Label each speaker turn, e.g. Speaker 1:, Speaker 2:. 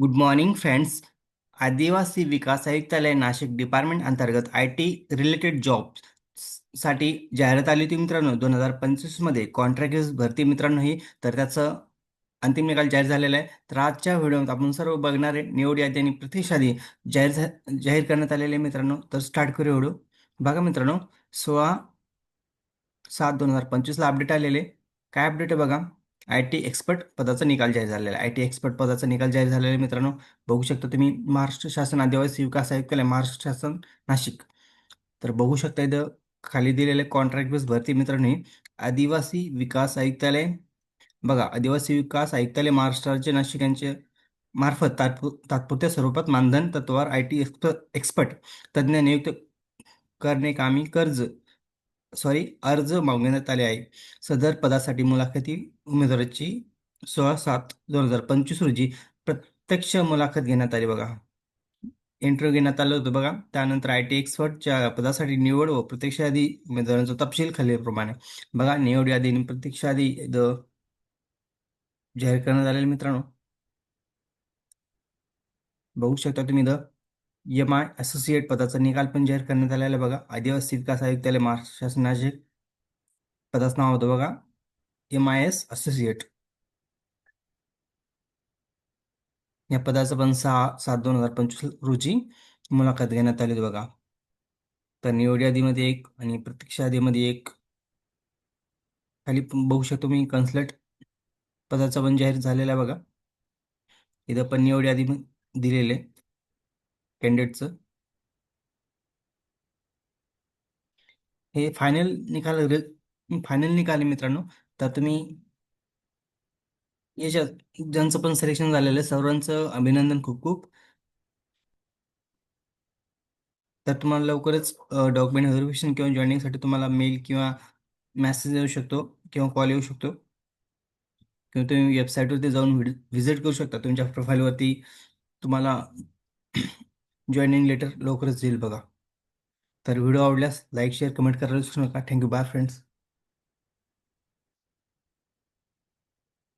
Speaker 1: Good morning friends आदिवासी विकास आयुक्तालय नाशिक डिपार्टमेंट अंतर्गत आय टी रिलेटेड जॉबसाठी जाहिरात आली होती मित्रांनो. दोन हजार पंचवीसमध्ये कॉन्ट्रॅक्टर्स भरती मित्रांनो ही तर त्याचं अंतिम निकाल जाहीर झालेला आहे. तर आजच्या व्हिडिओत आपण सर्व बघणारे निवड यादी आणि प्रतिसादी जाहीर झा- जाहीर करण्यात आलेले आहे मित्रांनो. तर स्टार्ट करू व्हिडिओ. बघा मित्रांनो सोळा सात दोन हजार पंचवीसला अपडेट आलेले काय अपडेट आहे बघा. आय टी एक्सपर्ट पदाचा निकाल जाहीर झालेला आहे. आय टी एक्सपर्ट पदाचा निकाल जाहीर झालेला आहे मित्रांनो. बघू शकता तुम्ही महाराष्ट्र शासन आदिवासी विकास आयुक्तालय महाराष्ट्र शासन नाशिक. तर बघू शकता इथं खाली दिलेले कॉन्ट्रॅक्ट बेस भरती मित्रांनो आदिवासी विकास आयुक्तालय. बघा आदिवासी विकास आयुक्तालय महाराष्ट्र राज्य नाशिक यांचे मार्फत तात्पु तात्पुरत्या स्वरूपात मानधन तत्वावर आय टी एक्सपर्ट तज्ज्ञ नियुक्त करणे कामी कर्ज सॉरी अर्ज मागवण्यात आले आहे. सदर पदासाठी मुलाखती उमेदवाराची सोळा सात दोन हजार पंचवीस रोजी प्रत्यक्ष मुलाखत घेण्यात आली बघा. इंटरव्ह्यू घेण्यात आलं होतं बघा. त्यानंतर आय टी एक्सपर्टच्या पदासाठी निवड व प्रत्यक्ष यादी उमेदवारांचा तपशील खालीलप्रमाणे. बघा निवड यादी आणि प्रत्यक्ष यादी द जाहीर करण्यात आलेले मित्रांनो. बघू शकता तुम्ही द एम आय असोसिएट पदाचा निकाल पण जाहीर करण्यात आलेला आहे बघा. आदिवासी विकास आयुक्तालय महाराष्ट्र शासनाचे पदाचं नाव होतं बघा. M I S associate. या पदाचं पण सहा सात दोन हजार पंचवीस रोजी मुलाखत घेण्यात आली होती बघा. तर निवड यादीमध्ये एक आणि प्रत्यक्ष यादीमध्ये एक. खाली बघू शकतो मी कन्सल्ट पदाचा पण जाहीर झालेला आहे बघा. इथं पण निवड यादी दिलेले कॅन्डिडेटचं हे फायनल निकाल फायनल निकाल आहे मित्रांनो. तर तुम्ही याच्यात ज्यांचं पण सिलेक्शन झालेलं आहे सर्वांचं अभिनंदन खूप खूप. तर तुम्हाला लवकरच डॉक्युमेंट व्हेरिफिकेशन किंवा जॉईनिंगसाठी तुम्हाला मेल किंवा मेसेज येऊ शकतो किंवा कॉल येऊ शकतो. किंवा तुम्ही वेबसाईटवरती जाऊन व्हिजिट करू शकता. तुमच्या प्रोफाईलवरती तुम्हाला जॉईनिंग लेटर लवकरच येईल बघा. तर व्हिडिओ आवडल्यास लाईक शेअर कमेंट करायला विसरू नका. Thank you bye friends